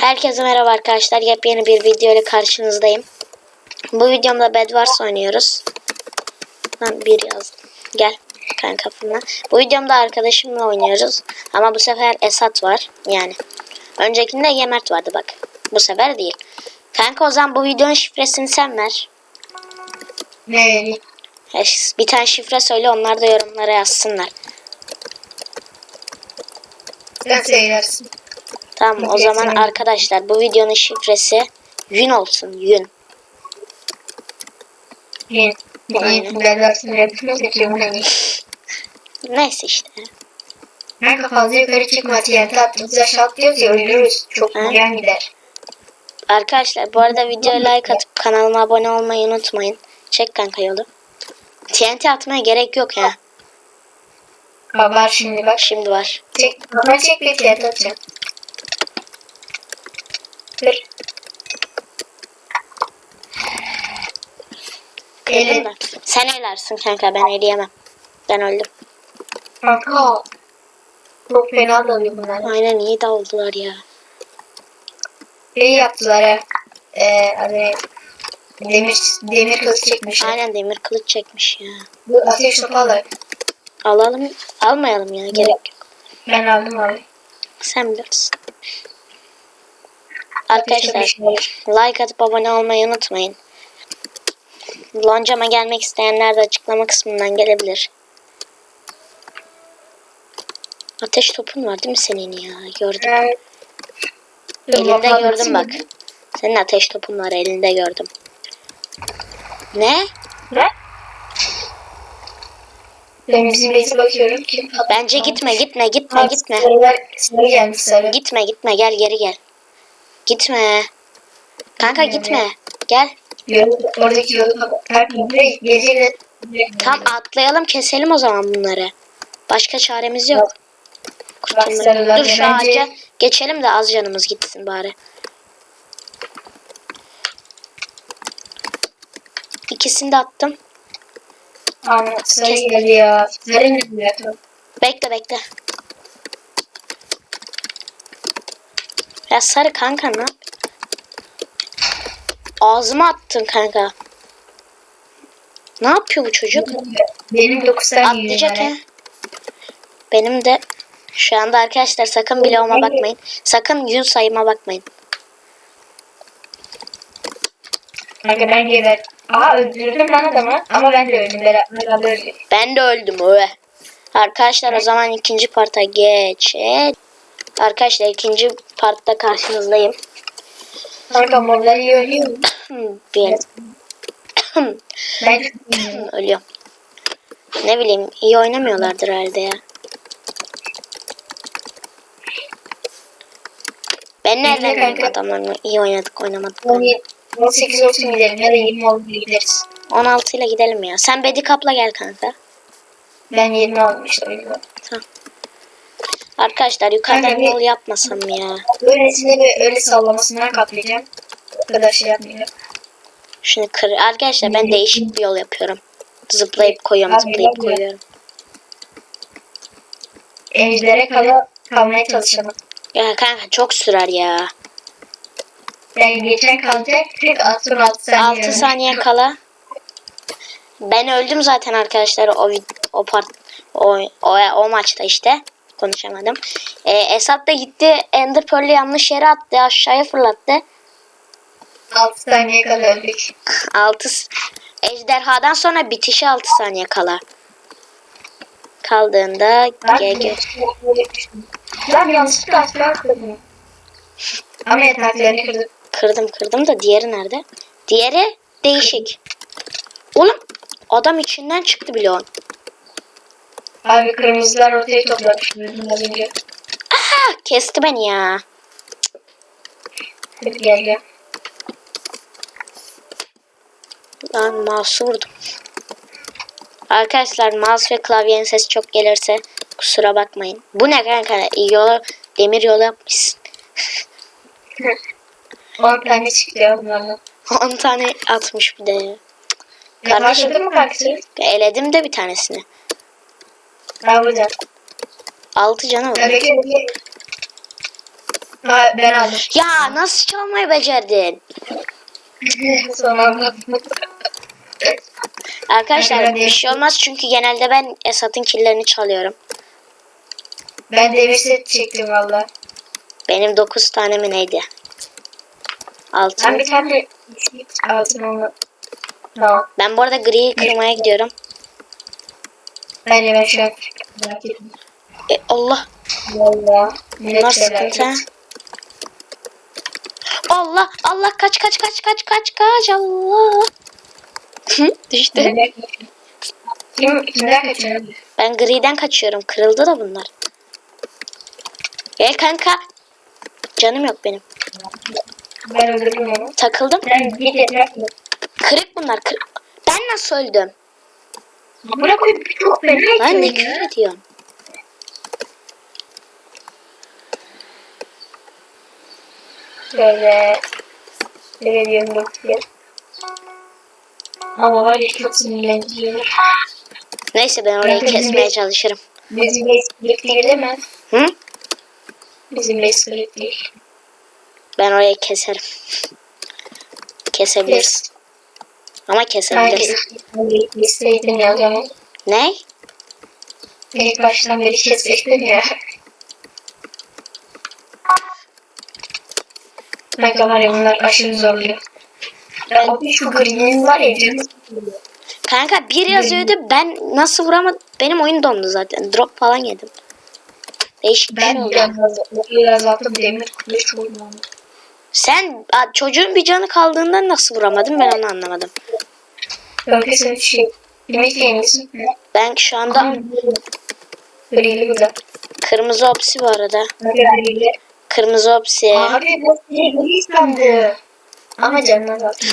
Herkese merhaba arkadaşlar. Yepyeni bir video ile karşınızdayım. Bu videomda Bedwars oynuyoruz. Ben bir yazdım. Gel kanka fırına. Bu videomda arkadaşımla oynuyoruz. Ama bu sefer Esat var. Yani. Öncekinde Yemert vardı bak. Bu sefer değil. Kanka o zaman bu videonun şifresini sen ver. Ne? Ya, Bir tane şifre söyle onlar da yorumlara yazsınlar. Sen söylersin. Tamam o zaman arkadaşlar bu videonun şifresi Yün olsun. Yün. Hani. Neyse işte. Kanka fazla yukarı çıkma. TNT attığımız aşağı atlıyoruz ya ölürüz. Çok yan gider. Arkadaşlar bu arada videoya like atıp kanalıma abone olmayı unutmayın. Çek kanka yolu. TNT atmaya gerek yok ya. Var şimdi bak. Şimdi var. Çek. Bana çek bir TNT atacağım. Dur. Da. Sen elersin kanka ben eleyemem. Ben öldüm. Kanka. Çok fena dalıyor bunlar. Aynen iyi daldılar ya. Şey yaptılar ha. Ee, hani demir demir kılıç çekmişler. Aynen demir kılıç çekmiş ya. Bu ateş topu alır. Alalım almayalım ya gerek yok. Ben aldım abi. Sen bilirsin. Arkadaşlar like atıp abone olmayı unutmayın. Loncama gelmek isteyenler de açıklama kısmından gelebilir. Ateş topun var değil mi senin ya? Gördüm. Evet. Elinde gördüm bak. Senin ateş topun var elinde gördüm. Ne? Ne? Ben bizim base bakıyorum ki. Bence gitme gitme gitme Abi, gitme. Sarılar, sarı gelmiş. Gitme gitme gel geri gel. Gitme. Kanka gitme. Gel. Oradaki kapat. Geceyle. Tam atlayalım keselim o zaman bunları. Başka çaremiz yok. Kurtulmak. Dur şu ağaca geçelim de az canımız gitsin bari. İkisini de attım. Kes- geliyor. Bekle bekle. Ya sarı kanka ne? Ağzıma attın kanka. Ne yapıyor bu çocuk? Benim 9 tane Atlayacak ya. Benim de şu anda arkadaşlar sakın bloğuma bakmayın. Sakın yün sayıma bakmayın. Kanka ben geber. Aha öldürdüm lan adamı. Ama ben de öldüm. Beraber öldük. Ben de öldüm öyle. Arkadaşlar o zaman ikinci parta geçelim. Arkadaşlar ikinci partta karşınızdayım. Kanka iyi ölüyor mu? Bir Ben ölüyorum. Ne bileyim iyi oynamıyorlardır herhalde ya. Ben nereden kanka. bileyim adamların iyi oynadık oynamadık. 17 18 olsun gidelim ya da 20 olsun gideriz. 16 ile gidelim ya. Sen Bedikap'la gel kanka. Ben 20 aldım işte o yüzden. Arkadaşlar yukarıdan Kanka bir- yol yapmasam ya. Öylesine ve öyle sallamasından kaplayacağım. O kadar şey yapmayacağım. Şunu kır. Arkadaşlar ben değişik bir yol yapıyorum. Zıplayıp koyuyorum, Abi, zıplayıp abi. koyuyorum. Ejder'e kala kalmaya çalışalım. Ya kanka çok sürer ya. Ben geçen kalacak 46 6 saniye. 6 saniye kala. Ben öldüm zaten arkadaşlar o o part o o, o maçta işte konuşamadım. Ee, Esat da gitti Ender Pearl'ü yanlış yere attı aşağıya fırlattı. 6 saniye kala öldük. 6 ejderhadan sonra bitişi 6 saniye kala. Kaldığında GG. Ben yanlışlıkla aşağı kırdım. Ama yataklarını kırdım. Kırdım kırdım da diğeri nerede? Diğeri değişik. Oğlum adam içinden çıktı bile o. Abi kırmızılar ortaya toplamış. Az önce. Ah, kesti beni ya. Hadi gel gel. Lan mouse vurdum. Arkadaşlar mouse ve klavyenin sesi çok gelirse kusura bakmayın. Bu ne kanka? Yolu, demir yolu yapmışsın. 10 tane çıktı ya bunlardan. 10 tane atmış bir de. Kardeşim mı kankası? eledim de bir tanesini. Burada. 6 canı var. Ha, ben aldım. Ya nasıl çalmayı becerdin? Sonra Arkadaşlar Ben de- bir şey olmaz çünkü genelde ben Esat'ın killerini çalıyorum. ben demir set çektim valla. Benim 9 tane mi neydi? 6. Ben bir tane altın olma. Tamam. Ben bu arada griyi kırmaya gidiyorum. Bence ben şu an. E, Allah. Valla. Bunlar sıkıntı. ha. Allah Allah kaç kaç kaç kaç kaç kaç Allah. Düştü. Kim, kimden? Ben griden kaçıyorum. Kırıldı da bunlar. Gel kanka. Canım yok benim. Ben öldürdüm onu. Takıldım. Ben? Kırık bunlar. Kırık. Ben nasıl öldüm? Buna koyup çok fena ediyor ya. küfür ediyorsun? Şöyle. Diyorum bakayım. Ama var ya çok sinirlendiriyor. Neyse ben orayı Ben de kesmeye çalışırım. Bizim basic değil değil mi? Hı? Bizim basic değil. Ben orayı keserim. Kesebiliriz. Ama kesebiliriz. Sanki listeydin ya zaman. Ne? İlk baştan beri kesecektin ya. Ya bunlar aşırı zorluyor. Ya o bir şu green'in var ya canı sıkılıyor. Kanka bir yazıyordu ben nasıl vuramadım? Benim oyun dondu zaten. Drop falan yedim. Değişik bir şey Ben oldu. biraz, biraz azalttım demir kılıç vurmam. Sen çocuğun bir canı kaldığından nasıl vuramadın ben onu anlamadım. Kanka sen şey yemek yemişsin. Ben şu anda Green'i burada. kırmızı opsi bu arada. Kırmızı opsi. Abi bu şey gri sandı. Ama canına zaten.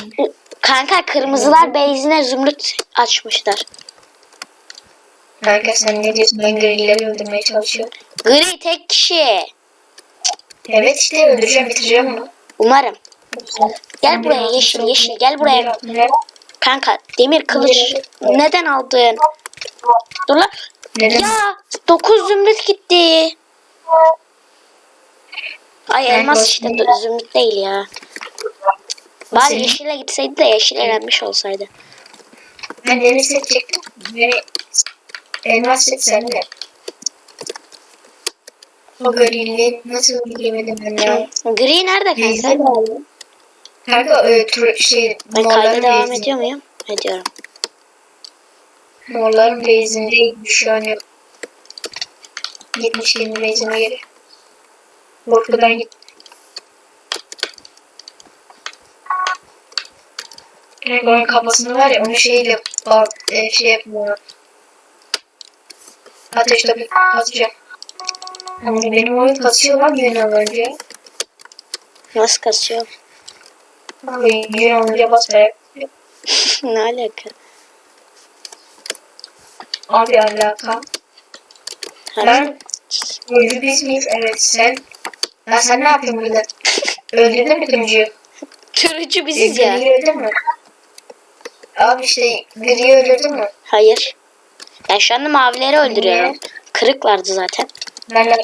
Kanka kırmızılar base'ine zümrüt açmışlar. Kanka sen ne diyorsun? Ben grileri öldürmeye çalışıyorum. Gri tek kişi. Evet işte öldüreceğim bitireceğim onu. Umarım. Gel buraya yeşil yeşil gel buraya. Kanka demir kılıç neden aldın? Dur lan. Neden? Ya 9 zümrüt gitti. Ay elmas işte zümrüt değil ya. Bari yeşile gitseydi de yeşil elenmiş olsaydı. Ben demir set çektim. Beni elmas set sende. O gariyle nasıl yemedim ben ya? Gri nerede kanka? Kanka e, tur, şey Ben kayda devam base'inde- ediyor muyum? Ediyorum. Morların base'indeyim şu an yok. Gitmiş kendi base'ine geri. Korkudan git. Onun kafasını var ya onu şeyle bak e, şey yapmıyor. Ateş topu atacak. Ama benim oyun kasıyor lan gün önce. Nasıl kasıyor? Gün olunca basmaya. ne alaka? Abi alaka. Hani- Ben oyuncu biz miyiz? Evet sen. Ya sen ne yapıyorsun burada? Öldürdün mü Tuncu'yu? Türücü biziz ya. Gri'yi öldürdün mü? Abi işte Gri'yi öldürdün mü? Hayır. Ben şu anda mavileri öldürüyorum. Niye? Kırıklardı zaten. Ben de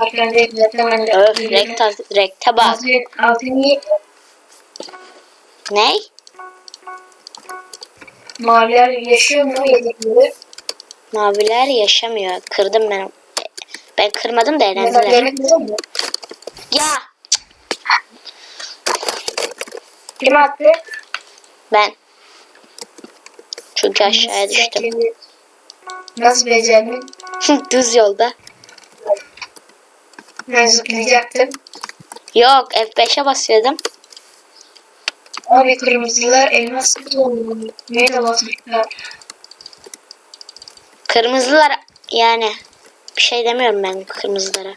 Arkandayım zaten ben de. Öf rekta, rekte bak. Altı, Ney? Maviler yaşıyor mu yedikleri? Maviler yaşamıyor. Kırdım ben. Ben kırmadım da elendiler. Ya Kim attı? ben. Çünkü aşağıya düştüm. Nasıl becerdin? Düz yolda. Ben zıplayacaktım. Yok F5'e basıyordum. Abi kırmızılar elmas oldu. Neye de basmışlar? Kırmızılar yani bir şey demiyorum ben kırmızılara.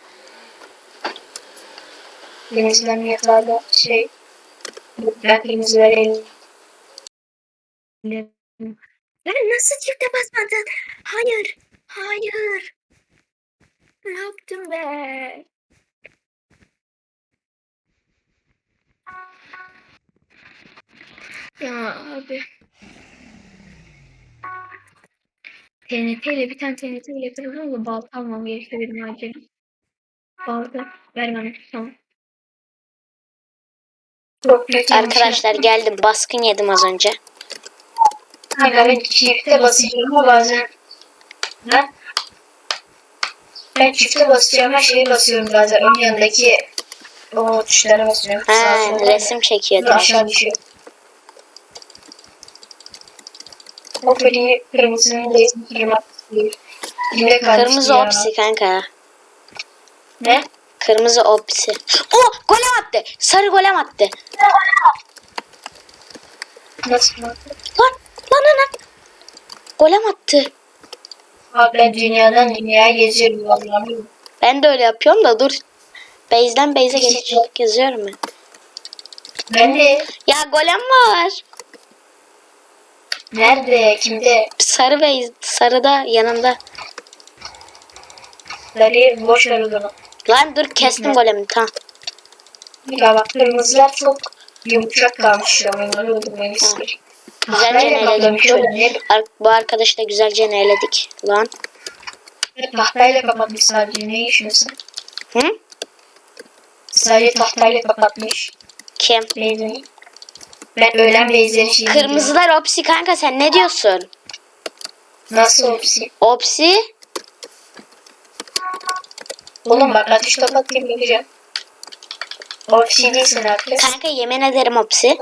Kırmızılar niyetlerle şey. Ben kırmızılar el. Ben nasıl çifte basmadın? Hayır. Hayır. Ne yaptım be? Ya abi. TNT ile bir tane TNT ile kırılır da balta almam gerekiyor benim acilen. Aldı. Ver bana. Tamam. Çok kötü Arkadaşlar geldim. Baskın yedim az önce. Ben çifte basıyorum ama bazen ben, ben çifte basacağım her şeye basıyorum bazen ön yanındaki o tuşlara basıyorum. Ha, resim çekiyordum. aşağı düşüyor. O peri kırmızının resmi kırmak istiyor. Kalmıştı Kırmızı ya. opsi kanka. Ne? Kırmızı opsi. Oh golem attı. Sarı golem attı. Nasıl? Lan lan lan lan. Golem attı. Abi ben dünyadan dünyaya geziyorum vallahi. Ben de öyle yapıyorum da dur. Base'den base'e geç geziyorum ben. Ben de Ya golem var. Nerede? Kimde? Sarı base. Sarıda yanında. Sarı boş ver o zaman. Lan dur kestim golemi tamam. Ya bak kırmızılar çok yumuşak kalmış ya. Onları öldürmeni isterim. Güzelce neyledik bu arkadaşı da güzelce neyledik. Lan. Tahtayla kapatmış sadece. Ne işiyorsun? Hı? Sadece tahtayla kapatmış. Kim? Benzini. Ben öğlen benzeri şey Kırmızılar opsi kanka sen ne diyorsun? Nasıl opsi? Opsi? Oğlum bak ateş kapatayım bakacağım. Opsi değilsin artık. Kanka yemin ederim opsi.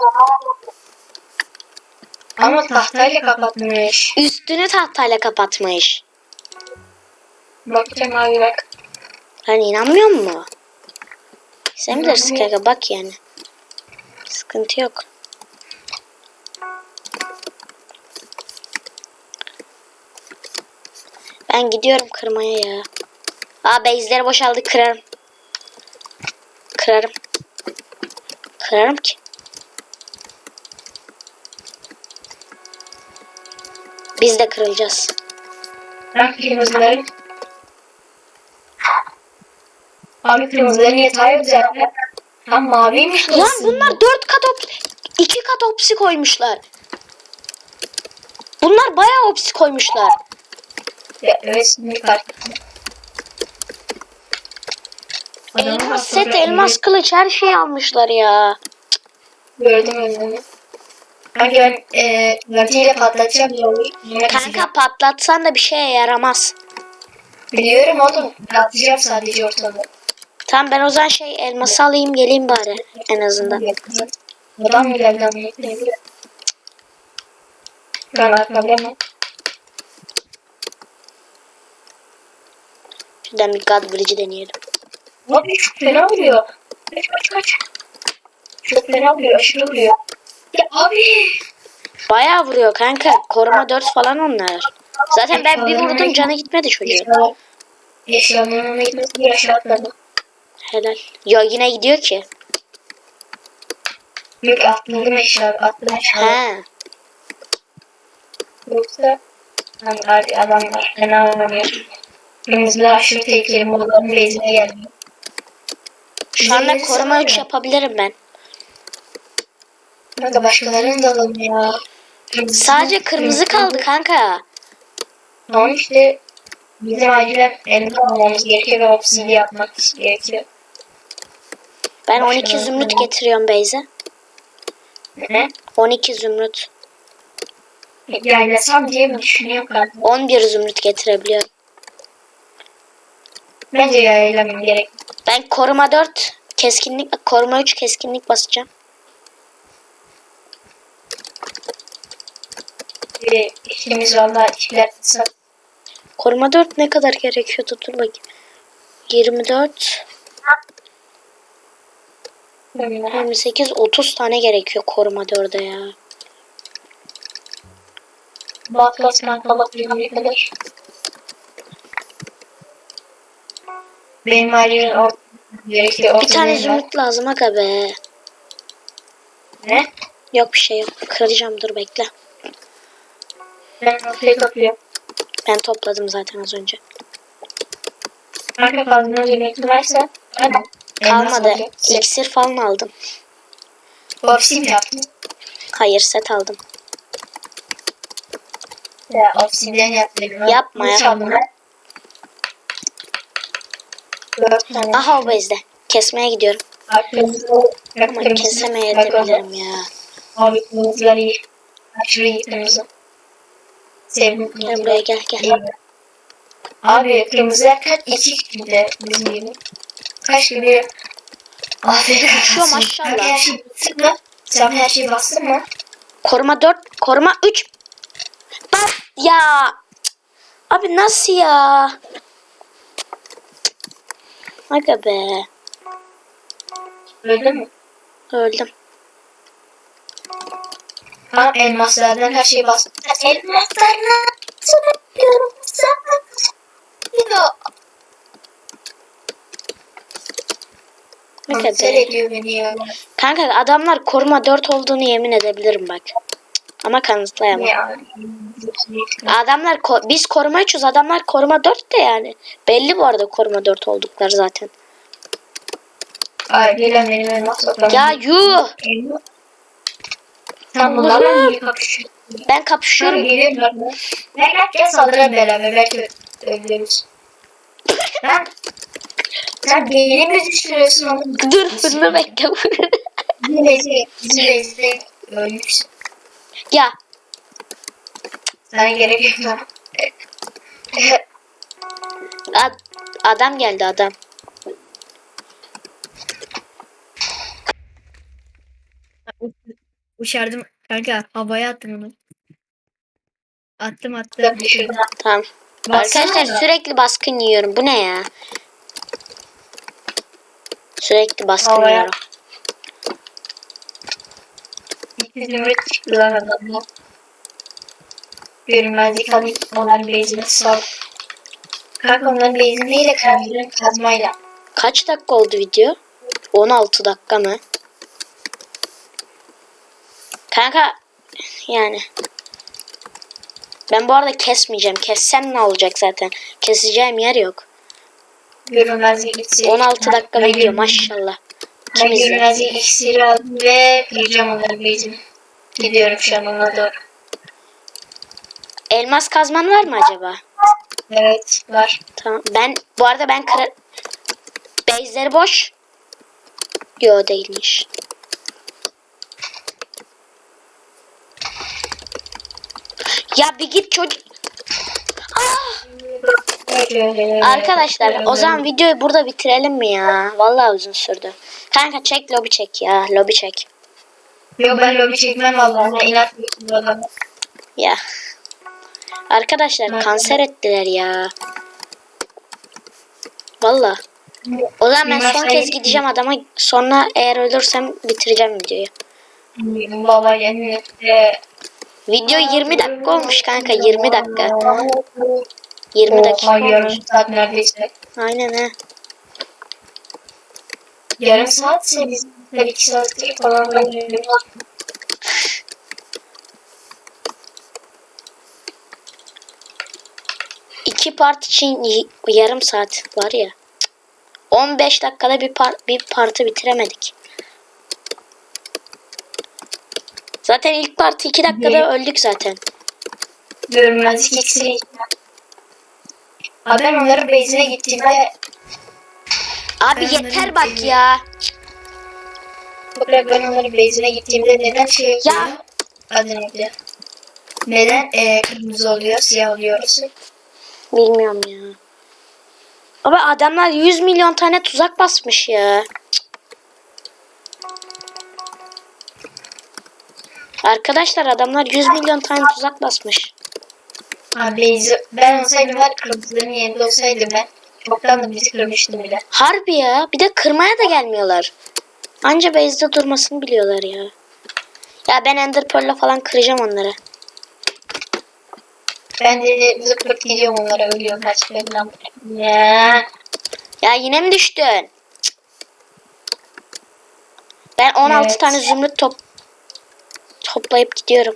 Ama tahtayla kapatmış. Üstünü tahtayla kapatmış. Bakacağım abi bak. Hani inanmıyor mu? Sen bilirsin kanka bak yani. Sıkıntı yok. Ben gidiyorum kırmaya ya. Aa base'leri boşaldı kırarım. Kırarım. Kırarım ki. Biz de kırılacağız. Bak kırmızıların. Abi kırmızıların yatağı yok zaten. Tam maviymiş Lan bunlar dört kat op iki kat opsi koymuşlar. Bunlar bayağı opsi koymuşlar. Evet şimdi fark ettim. Elmas set, elmas kılıç her şeyi almışlar ya. Gördüm önünü. Kanka ben e, patlatacağım yolu. Kanka patlatsan da bir şeye yaramaz. Biliyorum oğlum. Atacağım sadece ortalığı. Tamam ben o zaman şey elması alayım geleyim bari en azından. Adam mı geldi an arkamda mı? Şuradan bir God Bridge'i deneyelim. Abi çok fena vuruyor. Kaç kaç kaç. Çok fena vuruyor. Aşırı vuruyor. Ya abi. Bayağı vuruyor kanka. Koruma 4 falan onlar. Zaten ben bir vurdum canı gitmedi çocuğun. Eşyalar. Eşyaların önüne gitmesi bir aşağı. Helal. Ya yine gidiyor ki. Yok atladım eşya. Atladım eşya. He. Yoksa adamlar fena oynuyor. Kırmızılar aşırı tehlikeli modaların base'ine geldi. Şu anda koruma sana 3 ne? yapabilirim ben. Kanka başkalarının da alalım ya. Sadece kırmızı kaldı kanka. Tamam işte bizim acilen elinde almamız gerekiyor ve obsidi yapmak gerekiyor. Ben Başka 12 ne? zümrüt getiriyorum Beyze. Ne? 12 zümrüt. Yaylasam diye mi düşünüyorum kanka? 11 zümrüt getirebiliyorum. Bence yaylamam gerek. Ben koruma 4 keskinlik koruma 3 keskinlik basacağım. Ee, ikimiz valla işler kısa. Koruma 4 ne kadar gerekiyordu? Dur bakayım. 24, 28, 30 tane gerekiyor koruma 4'e ya. Bat basman kalabilirim ne kadar. Benim gerekiyor. Bir tane zümrüt lazım aga be. Ne? Yok bir şey yok. Kıracağım dur bekle. Ben ortaya kapıyorum. Ben topladım zaten az önce. Kanka fazla zümrütün varsa hadi. Kalmadı. İksir falan aldım. Obsi mi yaptın? Hayır set aldım. Ya obsidian yaptım. Yapma ya. Dört tane. Aha o bezde. Kesmeye gidiyorum. Ama kırmızı. kesemeyebilirim ya. Abi kırmızılar iyi. Aşırı iyi kırmızı. Sevdim Gel kırmızıları. buraya gel gel. Abi kırmızılar kaç? İki kişide bizim gibi. Kaç gibi? Aferin. Şu maşallah. Her şeyi bastın mı? Sen her şeyi bastın mı? Koruma 4, koruma 3. Bak ya. Abi nasıl ya? Aga be. Öyle mi? Öldüm. Ha elmaslardan her şeyi bastın. Elmaslardan söylüyorum sana. Beni ya. Kanka adamlar koruma 4 olduğunu yemin edebilirim bak. Ama kanıtlayamam. Ya. Adamlar ko- biz koruma 3'üz adamlar koruma 4 de yani. Belli bu arada koruma 4 oldukları zaten. Ay gelen benim elmas. Ya yuh. Sen bunlarla niye kapışıyorsun? Ben kapışıyorum. geliyorlar mı? Ne gel saldıralım beraber belki öldürürüz. Lan sen beni mi düşürüyorsun oğlum? Dur fırını bekle. Bizim bezde ölmüşsün. Ya Sana gerek yok. ad- adam geldi adam. Uçardım kanka havaya attım onu. Attım attım. Tamam. Baksana Arkadaşlar da. sürekli baskın yiyorum. Bu ne ya? Sürekli baskın Havaya. yiyorum. İki zümrüt çıktı lan adamla. Görünmezlik alayım onların bezini sal. Kanka onların bezini neyle kırabilirim? Kazmayla. Kaç dakika oldu video? 16 dakika mı? Kanka yani ben bu arada kesmeyeceğim. Kessem ne olacak zaten? Keseceğim yer yok. Görünmezlik iksiri. 16 dakika video maşallah. İzler? görünmezlik iksiri aldım ve kıracağım onların bezini. Gidiyorum şu an ona doğru. Elmas kazman var mı acaba? Evet var. Tamam. Ben bu arada ben kıra... Base'leri boş. Yo değilmiş. Ya bir git çocuk. Arkadaşlar o zaman videoyu burada bitirelim mi ya? Vallahi uzun sürdü. Kanka çek lobi çek ya. Lobi çek. Yok ben lobi çekmem vallahi. Ben inat. Ya. Arkadaşlar kanser ettiler ya. Vallahi. O zaman ben son kez gideceğim adama. Sonra eğer ölürsem bitireceğim videoyu. Baba etti. Video 20 dakika olmuş kanka 20 dakika. 20 dakika Oha yarım saat neredeyse. Aynen he. Yarım saatse biz de iki saattir falan. İki part için yarım saat var ya. Cık. 15 dakikada bir par bir partı bitiremedik. Zaten ilk partı 2 dakikada öldük zaten. Görünmezlik iksiri. Abi ben onların base'ine gittiğimde Abi yeter bak ya. Bırak ben onların base'ine gittiğimde neden şey yapıyor? Ya. Adı neydi? Neden e, kırmızı oluyor, siyah oluyor orası? Bilmiyorum ya. Ama adamlar 100 milyon tane tuzak basmış ya. Arkadaşlar adamlar 100 milyon tane tuzak basmış. Ben olsaydım var kırmızıların yerinde olsaydım ben çoktan da bizi kırmıştım bile. Harbi ya. Bir de kırmaya da gelmiyorlar. Anca base'de durmasını biliyorlar ya. Ya ben Ender Pearl'la falan kıracağım onları. Ben de zıplık gidiyorum onlara ölüyor kaç falan. Ya. Ya yine mi düştün? Ben 16 Evet. tane zümrüt top toplayıp gidiyorum.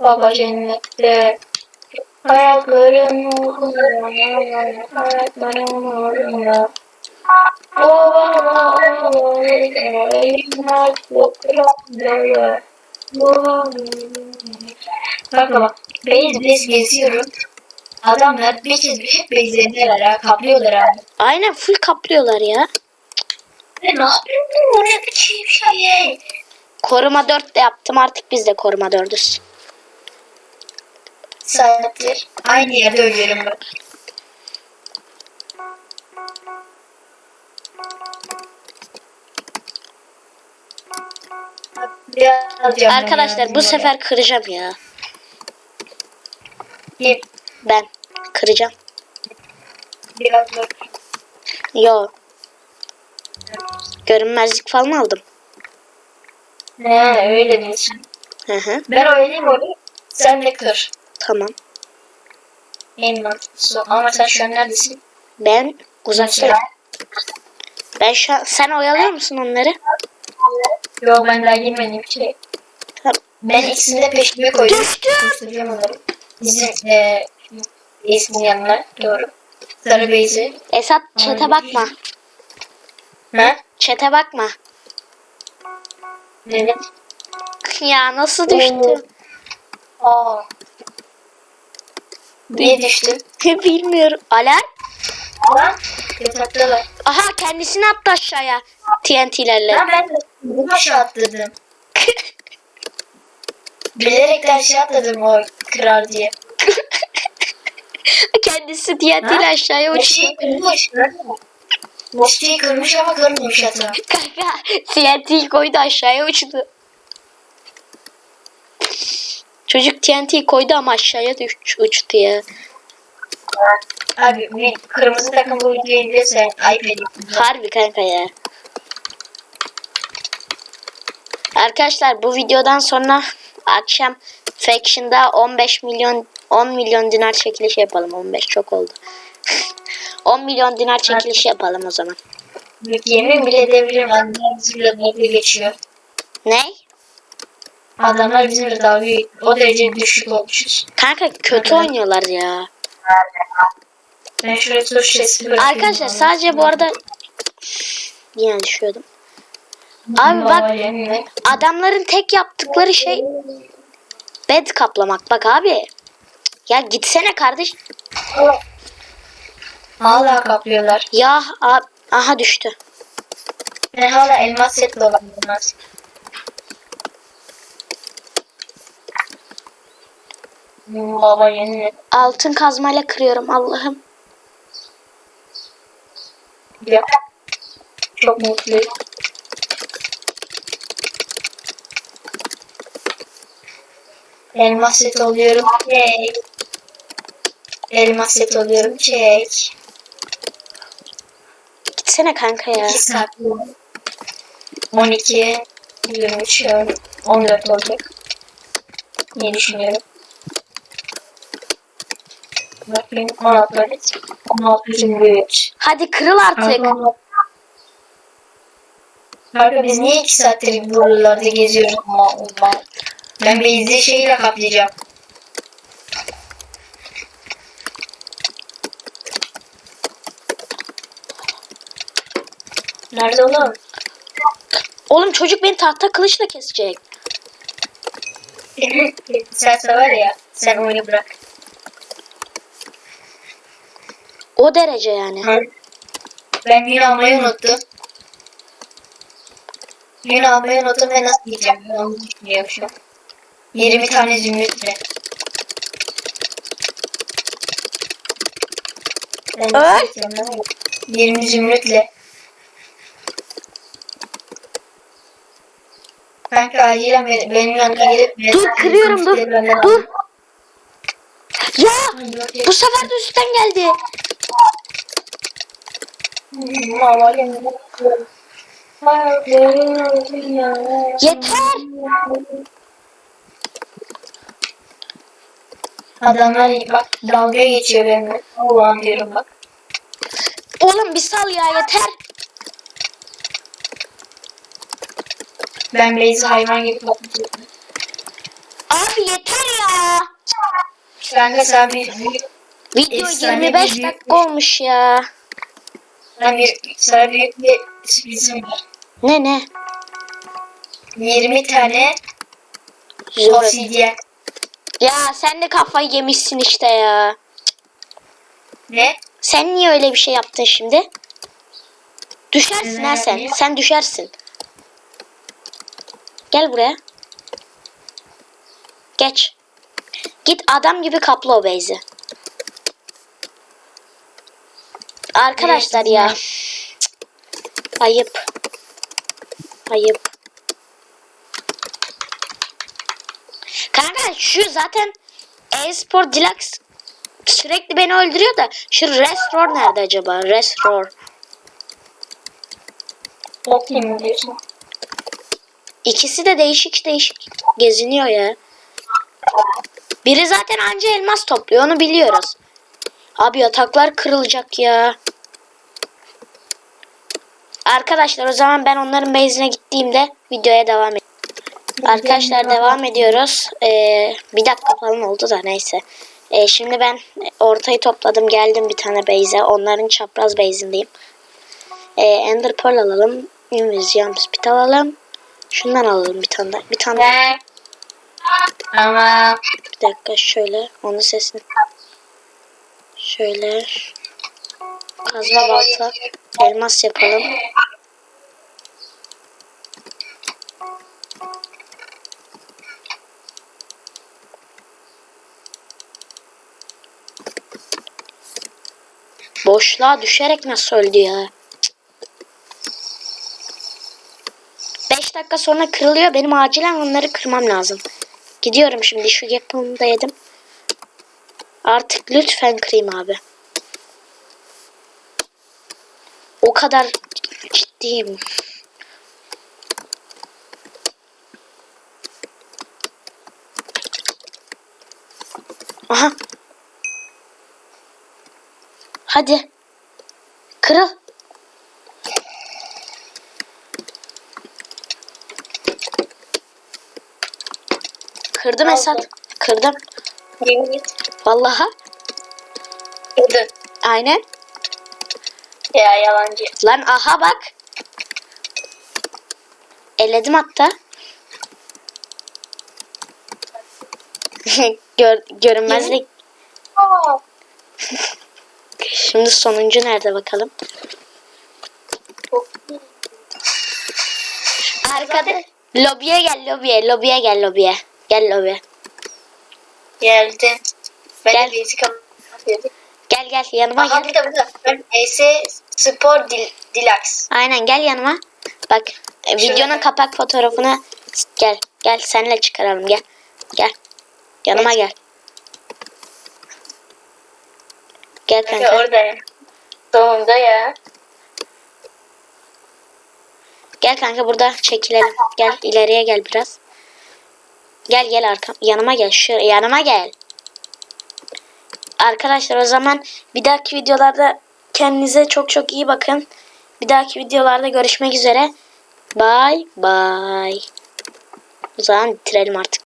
Baba cennette. Ayakların uğruna, ayakların uğruna. Baba, elimler toprağa Kanka bak. Beyz bez geziyorum. Adamlar bir kez hep bezlerindeler ha. Kaplıyorlar abi. Aynen full kaplıyorlar ya. Ne yapıyorsun? Ne biçim şey? Koruma 4 de yaptım artık biz de koruma 4'üz. Saattir. Aynı yerde ölüyorum canım Arkadaşlar bu sefer kıracağım ya. Bir- Ben kıracağım. biraz dur. Yo. Görünmezlik falan aldım. Ne öyle diyorsun. Hı hı. Ben oynayayım orayı. Sen de kır. Tamam. En mantıklısı. o. Ama sen şu an neredesin? Ben uzaktayım. Ben şu an, sen oyalıyor musun onları? Yok ben daha girmedim ki. Tamam. Ben ikisini de peşime koydum. Düştüm. Göstereceğim onları. Bizim eee ismin yanına doğru. Sarı beyzi. Esat çete bakma. Ha? Çete bakma. Evet. Ya nasıl düştü? Aa. Niye düştün? Bilmiyorum. Alarm? Lan yataktalar. Aha kendisini attı aşağıya. TNT'lerle. Lan ben de bu aşağı atladım. Bilerek de aşağı atladım o kırar diye. Kendisi TNT ile aşağıya uçtu. Moşiyi kırmış. Moşiyi kırmış ama kırmamış yatağı. Kanka TNT'yi koydu aşağıya uçtu. Çocuk TNT'yi koydu ama aşağıya düş, uçtu ya. Abi bir kırmızı takım bu videoyu izlesen ayıp ediyorsun. Harbi kanka ya. Arkadaşlar bu videodan sonra akşam Faction'da 15 milyon 10 milyon dinar çekilişi yapalım. 15 çok oldu. 10 milyon dinar çekilişi yapalım o zaman. Yemin bile edebilirim adamlar bizimle geçiyor. Ne? Adamlar bizimle dalga. O derece düşük olmuşuz. Kanka kötü Aynen. oynuyorlar ya. Ben şuraya tuş sesi bırakayım. Arkadaşlar sadece bu arada yine düşüyordum. Abi bak adamların tek yaptıkları şey bed kaplamak. Bak abi. Ya gitsene kardeş. Hala kaplıyorlar. Ya aha düştü. Ben hala elmas setle olan elmas. Baba yemin. Altın kazmayla kırıyorum Allah'ım. Ya. Çok mutluyum. Elmas set oluyorum. Çek. Elmas set oluyorum. Çek. Gitsene kanka ya. 2 saat. 12 23 14 olacak. diye düşünüyorum. Bakayım 16 öğret. 16 23. Hadi kırıl artık. Kanka biz niye 2 saattir buralarda geziyoruz? Ma ma. Ben beyzi şeyle kaplayacağım. Nerede oğlum? Oğlum çocuk beni tahta kılıçla kesecek. sen var ya, sen oyunu bırak. O derece yani. Ben yün almayı unuttum. Yün almayı unuttum ve nasıl diyeceğim? Ben onu düşünüyorum şu an. 20 tane zümrütle. Ben Öl. nasıl diyeceğim lan? 20 zümrütle. Kanka acilen benim, benim yanıma gelip Dur kırıyorum dur. benden Dur. al. Ya bu sefer de üstten geldi. Yeter. Adamlar bak dalga geçiyor benimle. Allah'ım diyorum bak. Oğlum bir sal ya yeter. Ben Blaze'i hayvan gibi patlatıyorum. Abi yeter ya. Kanka sen bir, Video Efsane 25 bir- dakika olmuş ya. Bir sana büyük bir sürprizim var. Ne ne? 20 tane obsidyen. Ya sen de kafayı yemişsin işte ya. Ne? Sen niye öyle bir şey yaptın şimdi? Düşersin ha sen. Sen düşersin. Gel buraya. Geç. Git adam gibi kapla o beyzi. Arkadaşlar ya. Ayıp. Ayıp. Kanka şu zaten e-spor Deluxe sürekli beni öldürüyor da şu Restore nerede acaba? Restore. Bakayım diyorsun? İkisi de değişik değişik geziniyor ya. Biri zaten anca elmas topluyor onu biliyoruz. Abi yataklar kırılacak ya. Arkadaşlar o zaman ben onların base'ine gittiğimde videoya devam edeyim. Arkadaşlar devam ediyoruz. Ee, bir dakika falan oldu da neyse. Ee, şimdi ben ortayı topladım geldim bir tane base'e. Onların çapraz base'indeyim. Ee, Ender Pearl alalım. Invisium Speed alalım. Şundan alalım bir tane daha. Bir tane daha. Ama Bir dakika şöyle. Onun sesini. Şöyle. Kazma balta. Elmas yapalım. Boşluğa düşerek nasıl öldü ya? 5 dakika sonra kırılıyor. Benim acilen onları kırmam lazım. Gidiyorum şimdi. Şu yapımı da yedim. Artık lütfen kırayım abi. O kadar ciddiyim. Aha. Hadi. Kırıl. Kırdım Esat. Kırdım. yemin et. Vallahi. Kırdın. Aynen. Ya yalancı. Lan aha bak. Eledim hatta. Gör, görünmezlik. Şimdi sonuncu nerede bakalım. Arkada. Lobiye gel lobiye. Lobiye gel lobiye. Gel lobiye. Geldin. Ben Gel. de. Gel gel yanıma Aha gel. burada. Ben ES Spor Dil Deluxe. Aynen gel yanıma. Bak e, videonun kapak fotoğrafını gel. Gel senle çıkaralım gel. Gel. Yanıma gel. Gel Kanka kanka. orada ya. Sonunda ya. Gel kanka burada çekilelim. Gel ileriye gel biraz. Gel gel arkam yanıma gel. Şu yanıma gel. Arkadaşlar o zaman bir dahaki videolarda kendinize çok çok iyi bakın. Bir dahaki videolarda görüşmek üzere. Bye bye. O zaman bitirelim artık.